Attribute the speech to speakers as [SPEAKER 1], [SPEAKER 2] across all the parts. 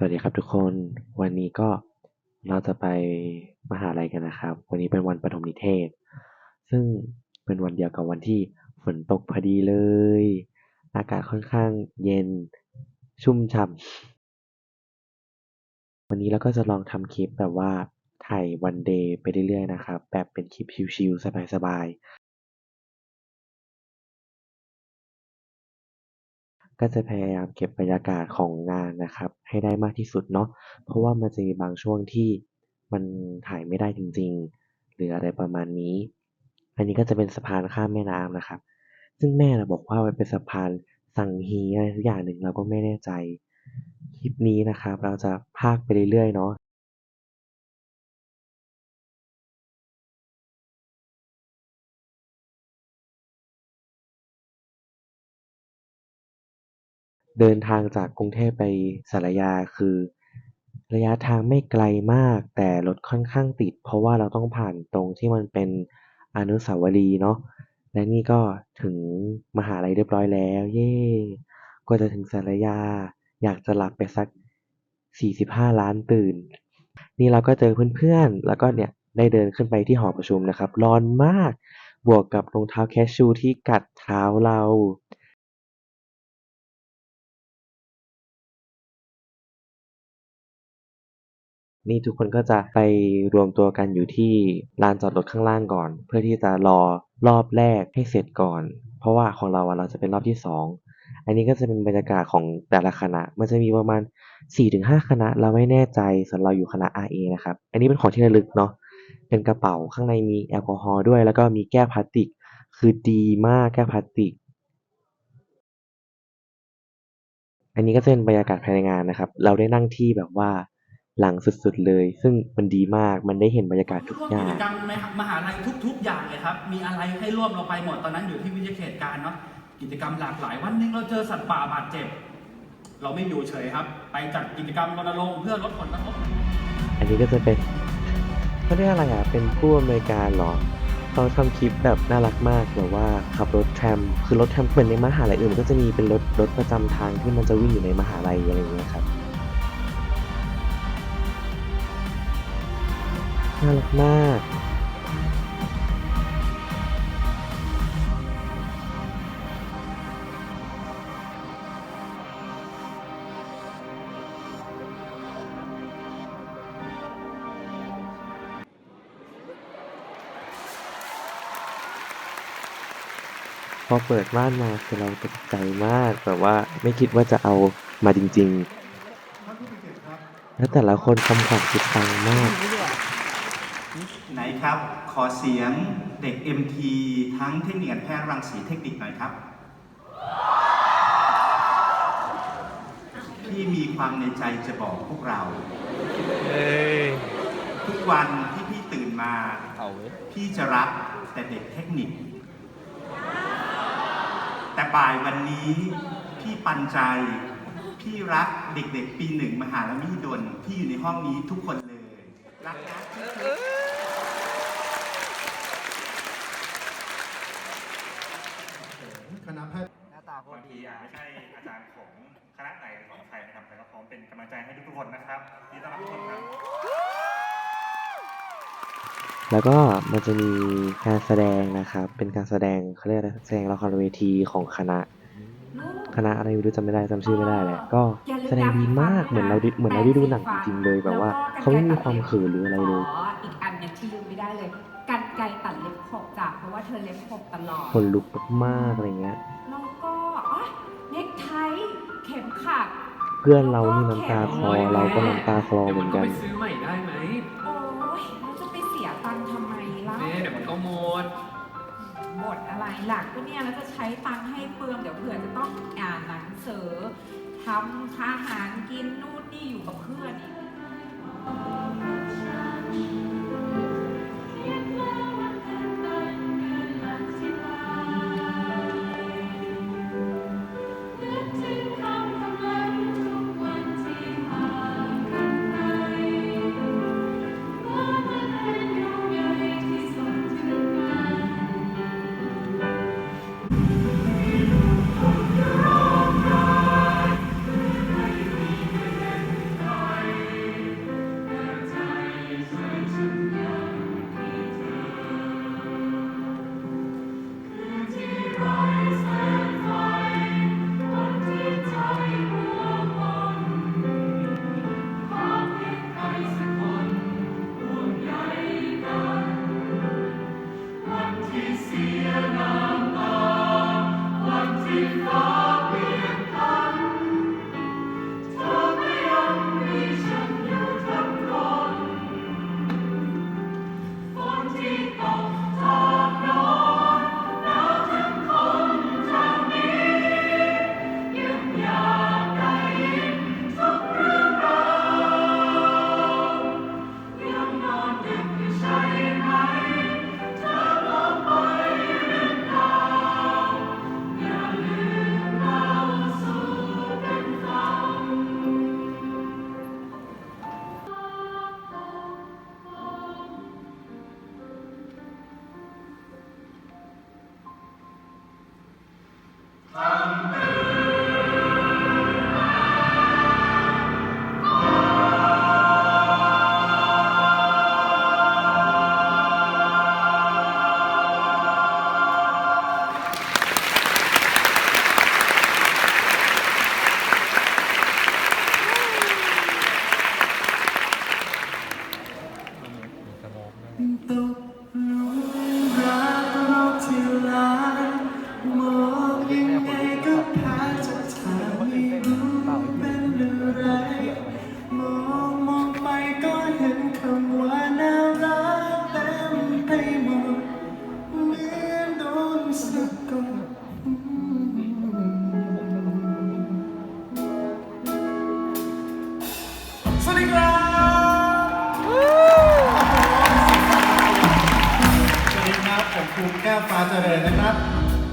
[SPEAKER 1] สวัสดีครับทุกคนวันนี้ก็เราจะไปมหาลัยกันนะครับ วันนี้เป็นวันประถมนิเทศ ซึ่งเป็นวันเดียวกับวันที่ฝนตกพอดีเลย อากาศค่อนข้างเย็นชุ่มฉ่ำวันนี้เราก็จะลองทำคลิปแบบว่าถ่ายวันเดย์ไปเรื่อยๆนะครับ แบบเป็นคลิปชิลๆสบาย ก็จะพยายามเก็บบรรยากาศของงานนะครับให้ได้มากที่สุดเนาะ เพราะว่ามันจะมีบางช่วงที่มันถ่ายไม่ได้จริงๆ หรืออะไรประมาณนี้ อันนี้ก็จะเป็นสะพานข้ามแม่น้ำนะครับ ซึ่งแม่เราบอกว่ามันเป็นสะพานสังฮีอะไรสักอย่างหนึ่งเราก็ไม่แน่ใจ คลิปนี้นะครับ เราจะพากไปเรื่อยๆเนาะ เดินทางจากกรุงเทพไปสารยาคือ ระยะทางไม่ไกลมาก แต่รถค่อนข้างติด เพราะว่าเราต้องผ่านตรงที่มันเป็นอนุสาวรีย์เนาะและนี่ก็ถึงมหาลัยเรียบร้อยแล้ว เย้กว่าจะถึงสารยา อยากจะหลับไปสัก 45 ล้านตื่น นี่เราก็เจอเพื่อนๆ แล้วก็เนี่ยได้เดินขึ้นไปที่หอประชุมนะครับ ร้อนมาก บวกกับรองเท้าแคชชูที่กัดเท้าเรา นี่ทุกคนก็จะไปรวมตัวกันอยู่ที่ลานจอดรถข้างล่างก่อน เพื่อที่จะรอรอบแรกให้เสร็จก่อน เพราะว่าของเราเราจะเป็นรอบที่สองอันนี้ก็จะเป็นบรรยากาศของแต่ละคณะ มันจะมีประมาณ 4-5 คณะ เราไม่แน่ใจส่วนเราอยู่คณะ RA นะครับ อันนี้เป็นของที่ระลึกเนาะ เป็นกระเป๋าข้างในมีแอลกอฮอล์ด้วย แล้วก็มีแก้วพลาสติก คือดีมากแก้วพลาสติก อันนี้ก็จะเป็นบรรยากาศภายในงานนะครับ เราได้นั่งที่แบบว่า หลังสุดๆเลย ซึ่งมันดีมากมันได้เห็นบรรยากาศทุก
[SPEAKER 2] ร่วม
[SPEAKER 1] อย่า
[SPEAKER 2] กิ
[SPEAKER 1] ง
[SPEAKER 2] จกรรมในมหาลัยทุก ๆ อย่างเลยครับ มีอะไรให้ร่วมเราไปหมดตอนนั้นอยู่ที่วิทยาเขตการเนาะกิจกรรมหลากหลายวันหนึงเราเจอสัตว์ป่าบาดเจ็บ เราไม่อยู่เฉยครับ ไปจัดกิจกรรมรณรงค์เพื่อลดผลกระทบ
[SPEAKER 1] อันนี้ก็จะเป็นเขาเรียกอะไรอะเป็นผู้อำนวยการเหรอเขาทำคลิปแบบน่ารักมากแบบว่าขับรถแทรมคือรถแทรมเหมือนในมหาลัยอื่นมันก็จะมีเป็นรถรถประจำทางที่มันจะวิ่งอยู่ในมหาลัยอะไรอย่างเงี้ยครับ น่ารักมาก พอเปิดม่านมาคือเราตกใจมากแบบว่าไม่คิดว่าจะเอามาจริงๆ แล้วแต่ละคนคำขวัญคิดตังมาก
[SPEAKER 3] ไหนครับ ขอเสียงเด็ก MT ทั้งเทคนิคแพทย์รังสีเทคนิคหน่อยครับพี่มีความในใจจะบอกพวกเราเทุกวันที่พี่ตื่นมาพี่จะรักแต่เด็กเทคนิค แต่บ่ายวันนี้พี่ปันใจ พี่รักเด็กๆ ปีหนึ่งมหาลัยมิดลที่อยู่ในห้องนี้ทุกคนเลย รักนะ
[SPEAKER 4] คณะแพทย์
[SPEAKER 5] บางทีอาจไม่ใช่อาจารย์ของคณะไหนหรือของใครนะครับแต่ก็พร้อมเป็นกำลังใจให้ทุกๆคนนะครับยินดีต้อนรับทุกคนครับ
[SPEAKER 1] แล้วก็มันจะมีการแสดงนะครับ เป็นการแสดงเขาเรียกอะไรแสดงละครเวทีของคณะ คณะอะไรไม่รู้จำไม่ได้จำชื่อไม่ได้แหละก็แสดงดีมากเหมือนเราได้เหมือนเราได้ดูหนังจริงๆเลยแบบว่าเขาไม่มีความเขินหรืออะไรเลย
[SPEAKER 6] อ๋ออีกอันหนึงที่ลืมไม่ได้เลยกันไกรตัดเล็บขบจ้ะเพราะว่าเธอเล็บขบตลอด
[SPEAKER 1] คนลุกมากๆอะไรเงี้ย
[SPEAKER 6] เข็มขัด
[SPEAKER 1] เพื่อนเรานี่น้ำตาคลอเราก็น้ำตาคลอเหมือนกัน
[SPEAKER 7] ดี๋ยวมันก็ไปซื้อใหม่ได้ไหม
[SPEAKER 6] โอ้ยเราจะไปเสียตังค์ทำไมล่ะ
[SPEAKER 7] แม่เดี๋ยวมันก็หมด
[SPEAKER 6] หมดอะไรหลักก็เนี่ยเราจะใช้ตังค์ให้เปลืองเดี๋ยวเผื่อจะต้องอ่านหนังสือทำอาหารกินนู่นนี่อยู่กับเพื่อนอีก
[SPEAKER 3] ครูแก้วฟ้าเจริญนะครับ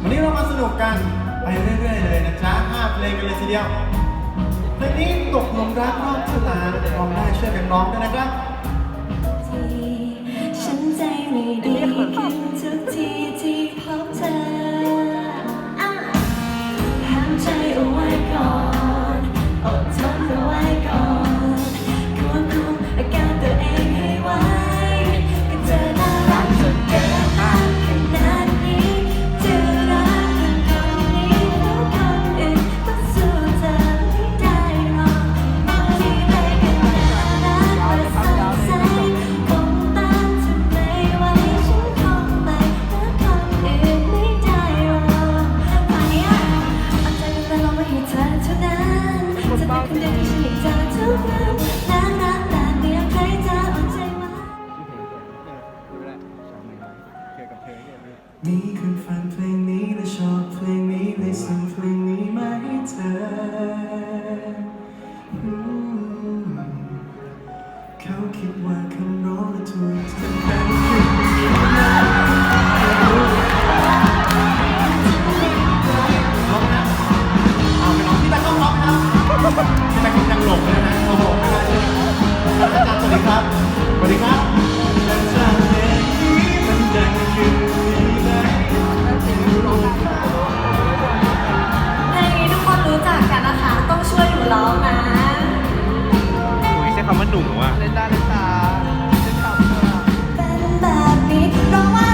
[SPEAKER 3] วันนี้เรามาสนุกกันไปเรื่อยๆเลยนะจ๊ะห้าเพลงกันเลยทีเดียวเพลงนี้ตกหลุมรักรอบชะตาร้องได้ช่วยกันร้องด้วยนะครับ
[SPEAKER 4] มีคน
[SPEAKER 3] ฟังเพลง คำว่าหนุ่
[SPEAKER 5] มว่ะ
[SPEAKER 4] เป็นแบบนี้ร้องว่าอะไรอะ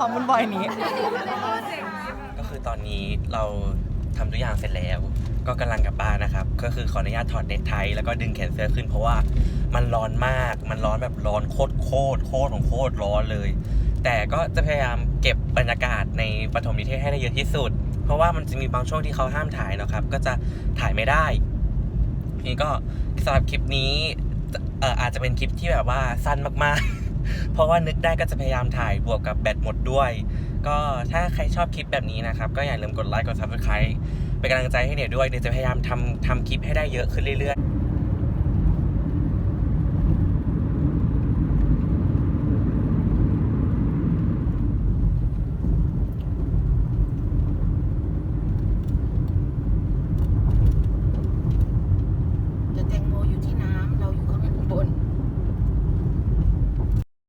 [SPEAKER 3] ความวุ่นวายนี้ ก็คือ
[SPEAKER 8] ตอนนี้เราทำทุกอย่างเสร็จแล้ว ก็กำลังกลับบ้านนะครับ ก็คือขออนุญาตถอดเน็ตไทแล้วก็ดึงแขนเสื้อขึ้นเพราะว่ามันร้อนมาก มันร้อนแบบร้อนโคตรโคตรโคตรของโคตรร้อนเลย แต่ก็จะพยายามเก็บบรรยากาศในปฐมนิเทศให้ได้เยอะที่สุด เพราะว่ามันจะมีบางช่วงที่เขาห้ามถ่ายนะครับ ก็จะถ่ายไม่ได้ นี่ก็สำหรับคลิปนี้ เอ่ออาจจะเป็นคลิปที่แบบว่าสั้นมากๆ เพราะว่านึกได้ก็จะพยายามถ่ายบวกกับแบตหมดด้วย ก็ถ้าใครชอบคลิปแบบนี้นะครับ ก็อย่าลืมกดไลค์กด subscribe เป็นกำลังใจให้เนี่ยด้วยเดี๋ยวจะพยายามทำทำคลิปให้ได้เยอะขึ้นเรื่อยๆ